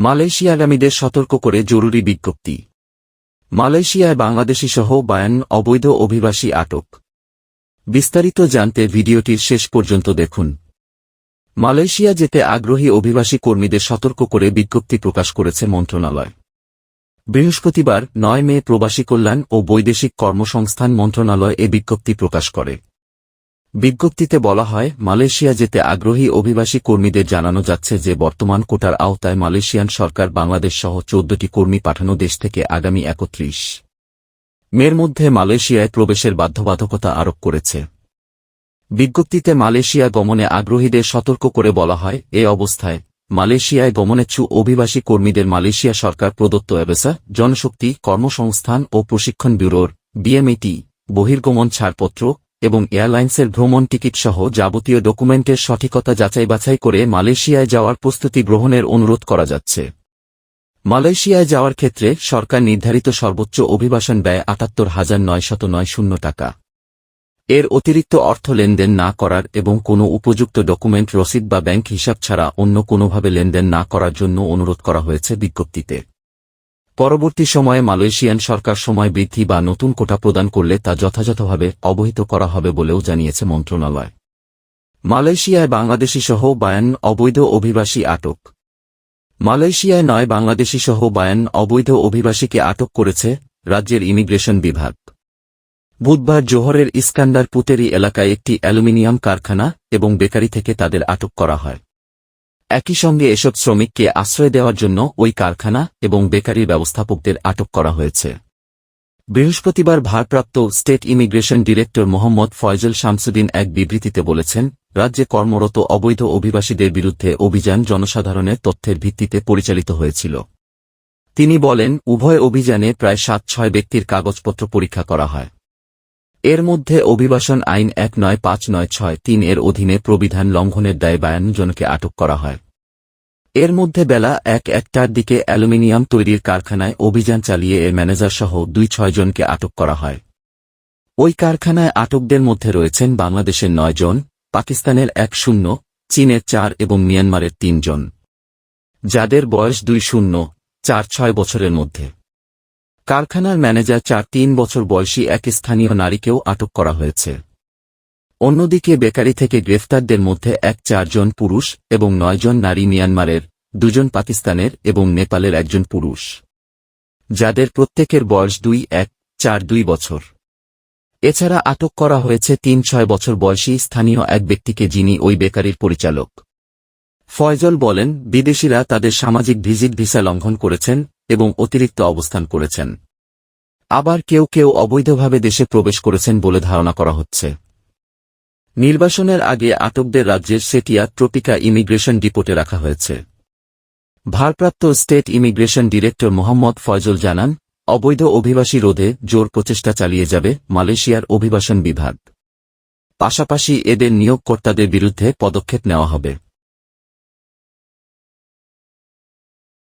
মালয়েশিয়াগামীদের সতর্ক করে জরুরি বিজ্ঞপ্তি। মালয়েশিয়ায় বাংলাদেশি সহ বায়ান অবৈধ অভিবাসী আটক। বিস্তারিত জানতে ভিডিওটির শেষ পর্যন্ত দেখুন। মালয়েশিয়া যেতে আগ্রহী অভিবাসী কর্মীদের সতর্ক করে বিজ্ঞপ্তি প্রকাশ করেছে মন্ত্রণালয়। বৃহস্পতিবার, নয় মে, প্রবাসী কল্যাণ ও বৈদেশিক কর্মসংস্থান মন্ত্রণালয় এ বিজ্ঞপ্তি প্রকাশ করে। বিজ্ঞপ্তিতে বলা হয়, মালয়েশিয়া যেতে আগ্রহী অভিবাসী কর্মীদের জানানো যাচ্ছে যে বর্তমান কোটার আওতায় মালয়েশিয়ান সরকার বাংলাদেশ সহ চোদ্দটি কর্মী পাঠানো দেশ থেকে আগামী একত্রিশ মের মধ্যে মালয়েশিয়ায় প্রবেশের বাধ্যবাধকতা আরোপ করেছে। বিজ্ঞপ্তিতে মালয়েশিয়া গমনে আগ্রহীদের সতর্ক করে বলা হয়, এ অবস্থায় মালয়েশিয়ায় গমনেচ্ছু অভিবাসী কর্মীদের মালয়েশিয়া সরকার প্রদত্ত এবেসা, জনশক্তি, কর্মসংস্থান ও প্রশিক্ষণ ব্যুরোর বিএমএটি বহির্গমন ছাড়পত্র এবং এয়ারলাইন্সের ভ্রমণ টিকিট সহ যাবতীয় ডকুমেন্টের সঠিকতা যাচাই বাছাই করে মালয়েশিয়ায় যাওয়ার প্রস্তুতি গ্রহণের অনুরোধ করা যাচ্ছে। মালয়েশিয়ায় যাওয়ার ক্ষেত্রে সরকার নির্ধারিত সর্বোচ্চ অভিবাসন ব্যয় আটাত্তর হাজার নয়শত নয় শূন্য টাকা। এর অতিরিক্ত অর্থ লেনদেন না করার এবং কোনো উপযুক্ত ডকুমেন্ট রসিদ বা ব্যাংক হিসাব ছাড়া অন্য কোনোভাবে লেনদেন না করার জন্য অনুরোধ করা হয়েছে বিজ্ঞপ্তিতে। পরবর্তী সময়ে মালয়েশিয়ান সরকার সময় বৃদ্ধি বা নতুন কোটা প্রদান করলে তা যথাযথভাবে অবহিত করা হবে বলেও জানিয়েছে মন্ত্রণালয়। মালয়েশিয়ায় বাংলাদেশি সহ বায়ান অবৈধ অভিবাসী আটক। মালয়েশিয়ায় নয় বাংলাদেশি সহ বায়ান অবৈধ অভিবাসীকে আটক করেছে রাজ্যের ইমিগ্রেশন বিভাগ। বুধবার জোহরের ইস্কান্দার পুতেরি এলাকায় একটি অ্যালুমিনিয়াম কারখানা এবং বেকারি থেকে তাদের আটক করা হয়। একই সঙ্গে এসব শ্রমিককে আশ্রয় দেওয়ার জন্য ওই কারখানা এবং বেকারির ব্যবস্থাপকদের আটক করা হয়েছে। বৃহস্পতিবার ভারপ্রাপ্ত state immigration director Mohammad Faizal Shamsuddin এক বিবৃতিতে বলেছেন, রাজ্যে কর্মরত অবৈধ অভিবাসীদের বিরুদ্ধে অভিযান জনসাধারণের তথ্যের ভিত্তিতে পরিচালিত হয়েছিল। তিনি বলেন, উভয় অভিযানে প্রায় সাত ছয় ব্যক্তির কাগজপত্র পরীক্ষা করা হয়। এর মধ্যে অভিবাসন আইন এক নয় পাঁচ নয় ছয় তিন এর অধীনে প্রবিধান লঙ্ঘনের দায় বায়ান্ন জনকে আটক করা হয়। এর মধ্যে বেলা এক একটার দিকে অ্যালুমিনিয়াম তৈরির কারখানায় অভিযান চালিয়ে এর ম্যানেজার সহ দুই ছয়জনকে আটক করা হয়। ওই কারখানায় আটকদের মধ্যে রয়েছেন বাংলাদেশের নয় জন, পাকিস্তানের এক শূন্য, চীনের চার এবং মিয়ানমারের তিনজন যাদের বয়স দুই শূন্য, চার ছয় বছরের মধ্যে। কারখানার ম্যানেজার চার তিন বছর বয়সী এক স্থানীয় নারীকেও আটক করা হয়েছে। অন্যদিকে বেকারি থেকে গ্রেফতারদের মধ্যে এক চারজন পুরুষ এবং নয়জন নারী মিয়ানমারের, দুজন পাকিস্তানের এবং নেপালের একজন পুরুষ। যাদের প্রত্যেকের বয়স দুই, এক, চার দুই বছর। এছাড়া আটক করা হয়েছে তিন, ছয় বছর বয়সী স্থানীয় এক ব্যক্তিকে যিনি ওই বেকারির পরিচালক। ফয়জল বলেন, বিদেশিরা তাদের সামাজিক ভিজিট ভিসা লঙ্ঘন করেছেন এবং অতিরিক্ত অবস্থান করেছেন। আবার কেউ কেউ অবৈধভাবে দেশে প্রবেশ করেছেন বলে ধারণা করা হচ্ছে। নির্বাসনের আগে আটকদের রাজ্যের সেটিয়া ট্রপিকা ইমিগ্রেশন ডিপোটে রাখা হয়েছে। ভারপ্রাপ্ত state immigration director Mohammad Faisal জানান, অবৈধ অভিবাসী রোধে জোর প্রচেষ্টা চালিয়ে যাবে মালয়েশিয়ার অভিবাসন বিভাগ। পাশাপাশি এদের নিয়োগকর্তাদের বিরুদ্ধে পদক্ষেপ নেওয়া হবে।